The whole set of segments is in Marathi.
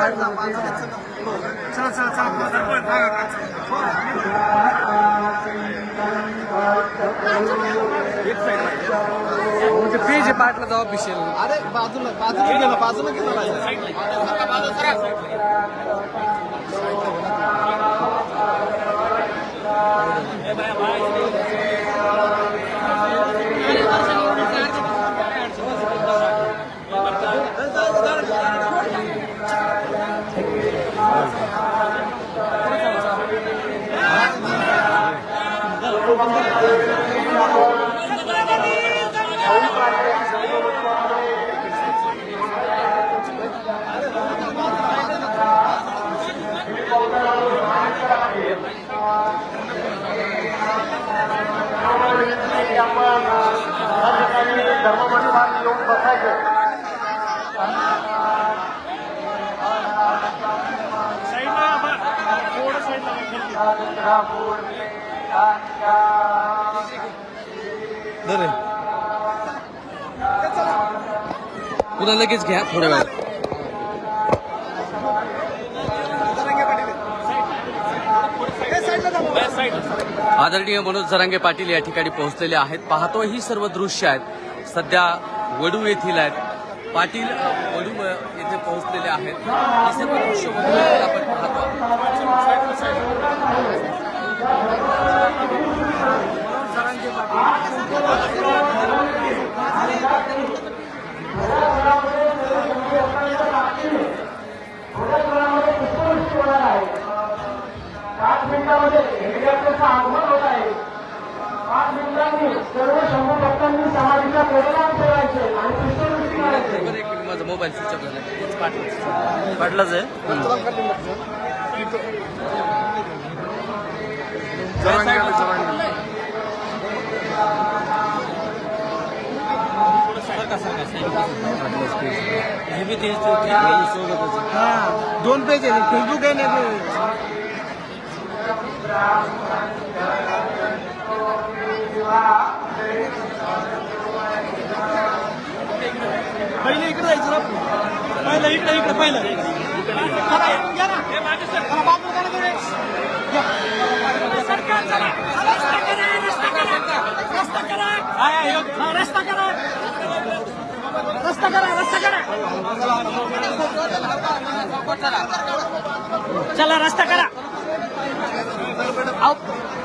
तरी चालेल म्हणजे पेज आहे पाटला जाऊ ऑफिशियल अरे बाजूला बाजूला गेलं बाजूला गेलं पुन्हा लगेच घ्या थोड्या वेळात. आदरणीय मनोज जरांगे पाटील या ठिकाणी पोहोचलेले आहेत. पाहतो ही सर्व दृश्य आहेत. सध्या वडू येथील आहेत. पाटील वडू येथे पोहोचलेले आहेत. हे सर्व दृश्य आपण पाहतो पाच आगमन होत आहे पाच मिनिटांनी सर्व शंभर भक्तांनी समाधीच्या प्रेरणा करायचे आणि पुष्पवृष्टी करायचे. माझा मोबाईल स्विच ऑफ झाला आहे. दोन पेज आहे फेसबुक आहे नाही पहिले इकडे जायचं पहिलं इकडे इकडे पहिलं. रस्ता करा रस्ता करा. रस्ता करा. चला रस्ता करा.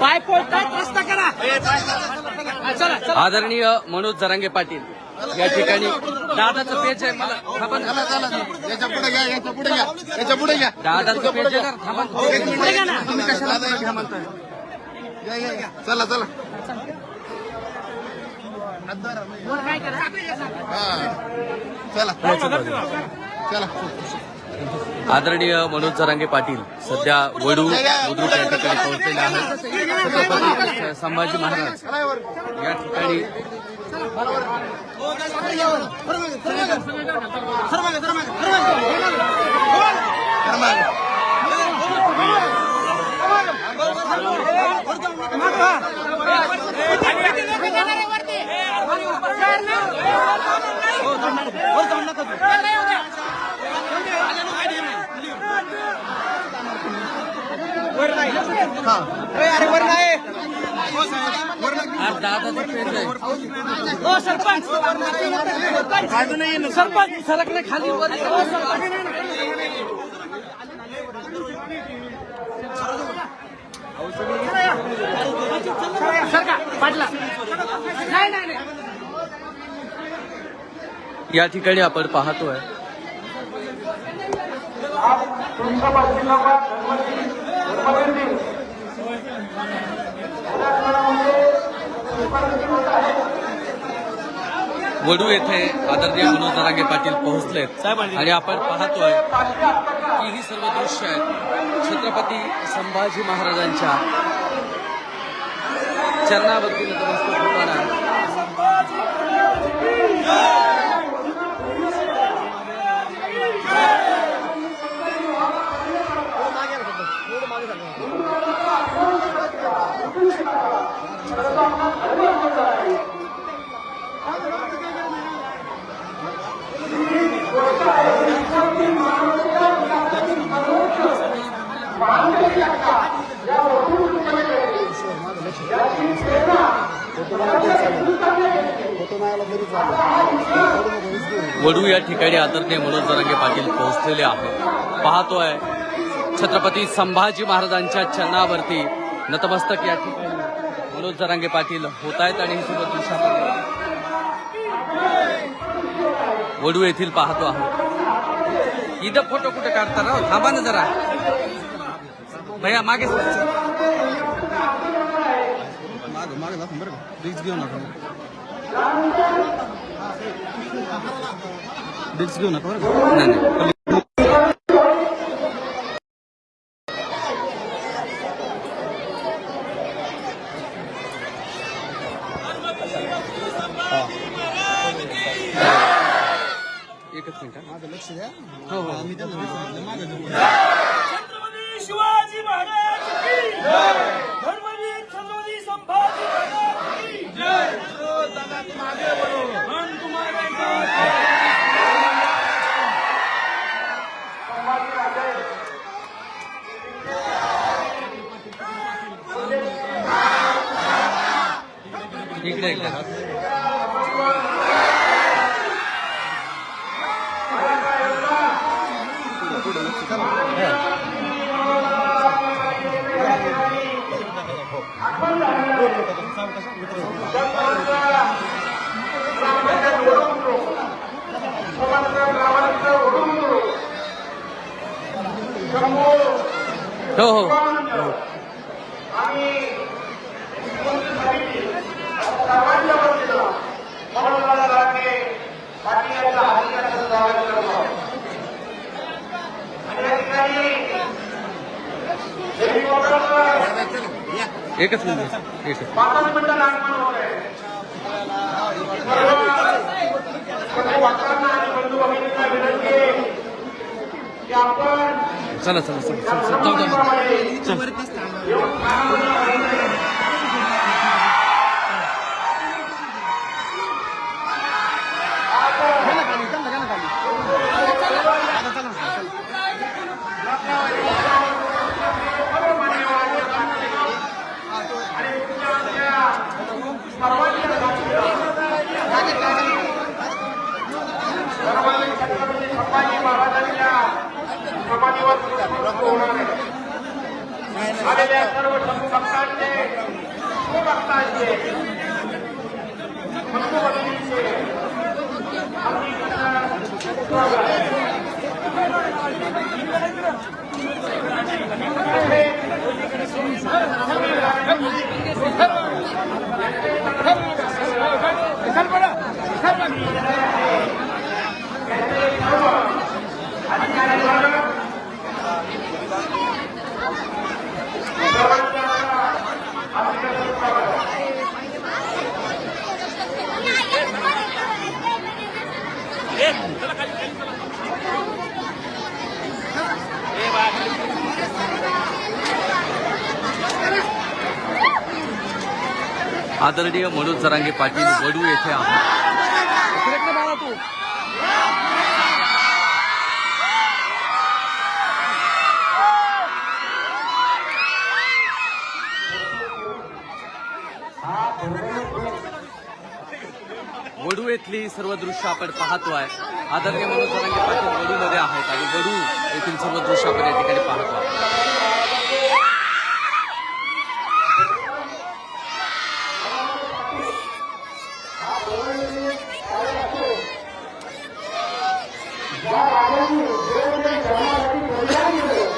पाय पोळतात रस्ता करा. आदरणीय मनोज जरांगे पाटील. या ठिकाणी दादाचं पेज आहे. मला थांबा ना. याच्यापुढे घ्या याच्यापुढे घ्या. याच्यापुढे घ्या. दादाचं पेज आहे ना. थांबा ना. एक मिनिट. पुढे घ्या ना. तुम्ही कशाला घ्या म्हणताय या या या चला. चला. हा. आदरणीय मनोज जरांगे पाटील सध्या वडू बुद्रुक या. ठिकाणी पोहोचलेले आहेत. छत्रपती संभाजी महाराज. या ठिकाणी तर मग हा अरे वर नाही आज दादाचं पेज आहे हो सरपंच. खाली वर. सरपंच. सरका पाटला. नाही नाही नाही. या ठिकाणी आपण पाहतोय. वडू येथे आदरणीय मनोज जरांगे पाटील पोहोचलेत. आणि- आपण पाहतोय की ही सर्व दृश्य आहेत. छत्रपती संभाजी महाराजांच्या चरणावरती नतमस्तक होताना. वडू या ठिकाणी आदरणीय मनोज जरांगे पाटील पोहोचलेले आहेत. पाहतोय छत्रपती संभाजी महाराजांच्या चरणावरती नतमस्तक या ठिकाणी मनोज जरांगे पाटील होत आहेत आणि ही सर्व वडू येथील पाहतो आहोत. इथं फोटो कुठे काढता ना थांबा ना जरा. भैया मागे सर. बरं घेऊ नका रिक्स घेऊ नका नाही नाही एकच मिनिट हा. माझं लक्ष द्या. हो हो. आम्ही त्यांना शिवाजी महाराज की धर्मवीर छत्रपती संभाजी महाराज की मन तुम्हारे साथ इकडे इकडे हो हो एकच मिनिट एकच पाच मिनिटं लागणार होते सर्व वक्तांना आणि बंधू भगिनींना विनंती आहे की आपण चला चला चला चला चला जाऊ जाऊ घ्या ना खाली, त्यांना घ्या ना खाली. आता चला, चला. संभाजी महाराजांच्या समाधीवर पुष्पवृष्टी होणार आहे आलेल्या सर्व भक्तांचे भक्तांचे बंधू भगिनींचे आदरणीय मनोज जरांगे पाटील वडू येथे आहोत. तू वडू येथली सर्व दृश्य आपण पाहतोय. आदरणीय मनोज जरांगे पाटील वडूमध्ये आहेत आणि वडू येथील सर्व दृश्य आपण या ठिकाणी पाहतो या राजांनी वेगवेगळ्या धर्मासाठी बलिदान दिलं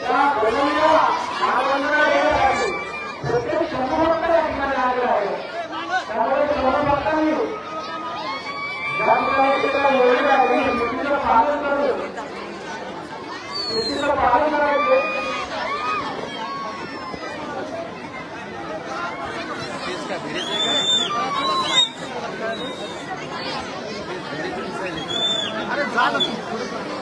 त्या बलिदानाला महाबंधना देण्यात आली Thank you. सर्व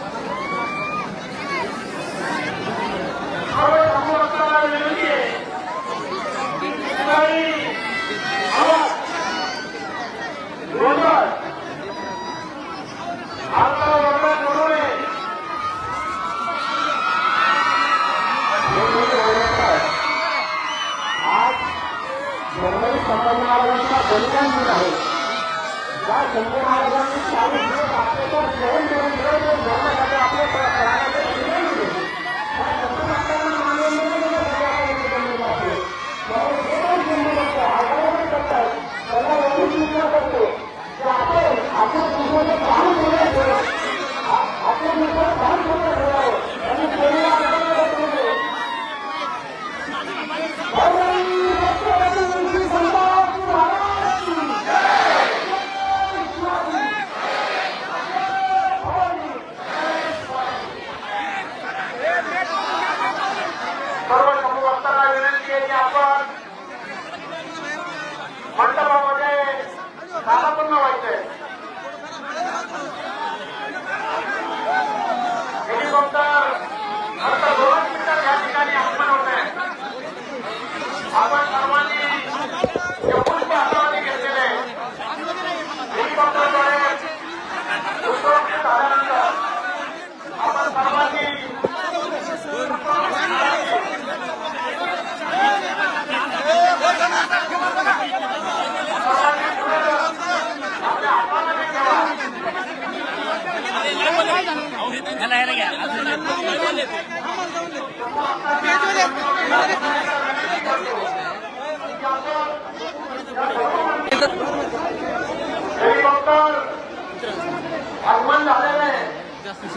एकच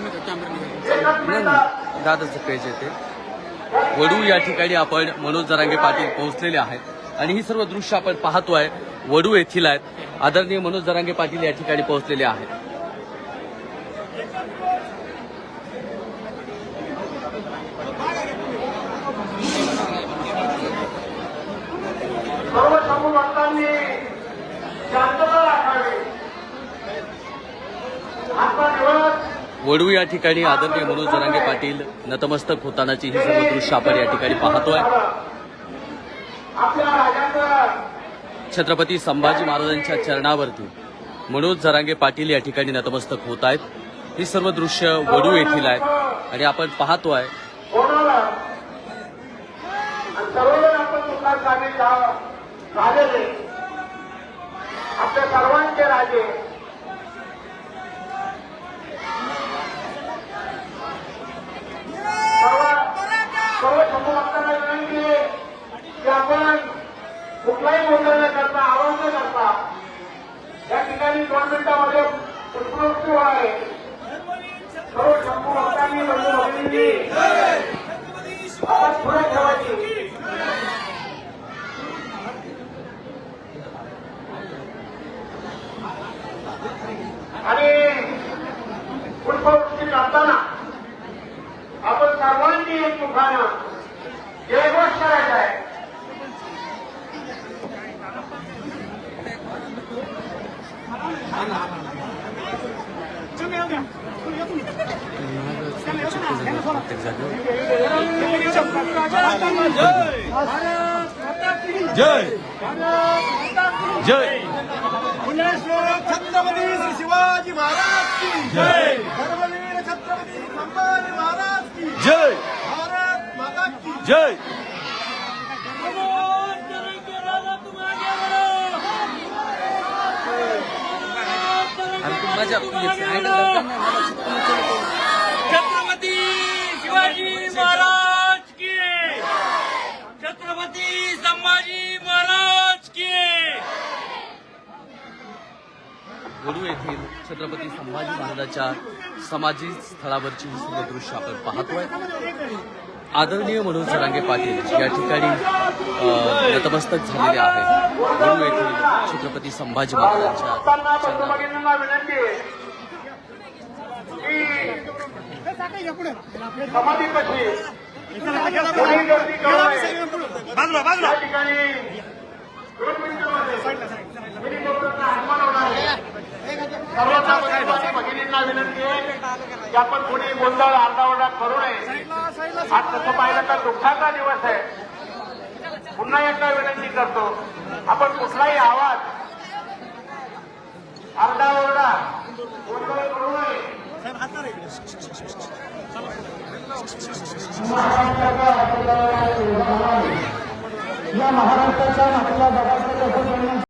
मिनिटात दादाचं पेज येते वडू या ठिकाणी आपण मनोज जरांगे पाटील पोहोचलेले आहेत. आणि ही सर्व दृश्य आपण पाहतोय. वडू येथील आहेत. आदरणीय मनोज जरांगे पाटील या ठिकाणी पोहोचलेले आहेत सर्व समूह भक्तांनी शांतता राखावी आजचा दिवस वडू या ठिकाणी आदरणीय मनोज जरांगे पाटील नतमस्तक होतानाची ही सर्व दृश्य आपण या ठिकाणी पाहतोय. छत्रपती संभाजी महाराजांच्या चरणावरती मनोज जरांगे पाटील या ठिकाणी नतमस्तक होत आहेत. ही सर्व दृश्य वडू येथील आहेत आणि आपण पाहतोय. आपल्या सर्वांचे राजे सर्व सर्व समूह भक्तांना विनंती आहे की आपण कुठलाही गोंधळ न करता आवाज न करता या ठिकाणी दोन मिनिटामध्ये पुष्पवृष्टी होणार आहे सर्व समूह भक्तांनी बंधू भगिनींनी आवाज पुढे ठेवायची आणि पुष्पवृष्टी करताना आपण सर्वांनी एकमुखानं जयघोष करायचा आहे. जय. जय. श्री शिवाजी महाराज की जय। धर्मवीर छत्रपती संभाजी महाराज की जय। भारत माता की जय। छत्रपती शिवाजी महाराज की। छत्रपती संभाजी महाराज की वडू येथील छत्रपती संभाजी महाराजांच्या समाधी स्थळावरची ही सर्व दृश्य आपण पाहतोय. आदरणीय मनोज जरांगे पाटील या ठिकाणी नतमस्तक झालेले आहेत वडू येथील छत्रपती संभाजी महाराजांच्या भक्तांना बंधू चरणावर. भगिनींना विनंती आहे की समाधी कशी कोणी गर्दी करू नये बाजूला बाजूला या ठिकाणी दोन मिनिटांमध्ये हेलिकॉप्टरचं आगमन होणार आहे सर्वांना बहिणी विनंती आहे की आपण कुणी गोंधळ आरडाओरडा करू नये. आज तसं पाहिलं तर दुःखाचा दिवस आहे. पुन्हा एकदा विनंती करतो आपण कुठलाही आवाज आरडाओरडा गोंधळ करू नये. या महाराष्ट्राच्या मागच्या दगाच्या